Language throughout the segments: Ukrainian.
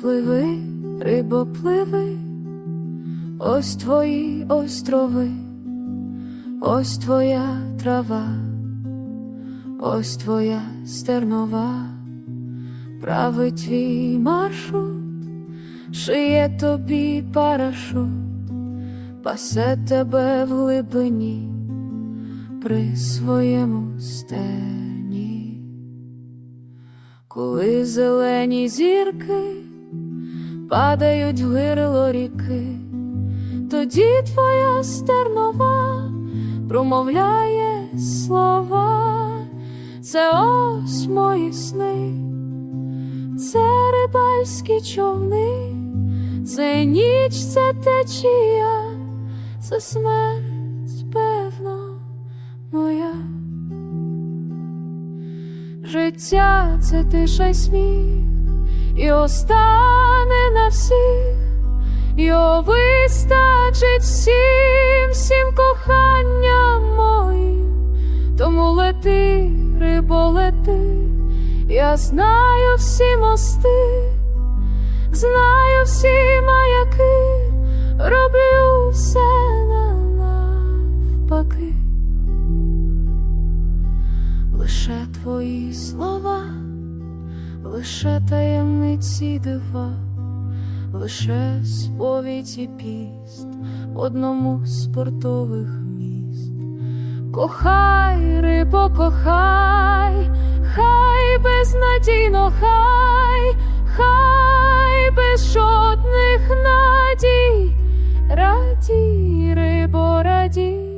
Пливи, рибо, пливи, ось твої острови, ось твоя трава, ось твоя стернова, правий твій маршрут, шиє тобі парашут, пасе тебе в глибині при своєму стені. Коли зелені зірки падають в гирло ріки, тоді твоя стернова промовляє слова, це ось мої сни, це рибальські човни, це ніч, це течія, це смерть, певно, моя. Життя це тиша й сміх, і остане на всіх, його вистачить всім, всім коханням моїм, тому лети, рибо, лети, я знаю всі мости, знаю всі маяки, роблю все лише твої слова, лише таємниці дива, лише сповідь і піст в одному з портових міст. Кохай, рибо, кохай, хай безнадійно, хай, хай без жодних надій, радій, рибо, радій.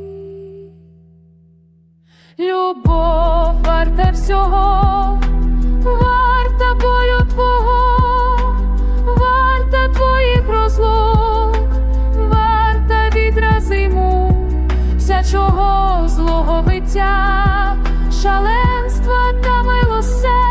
Любов чужого злого биття, шаленства та милосердя.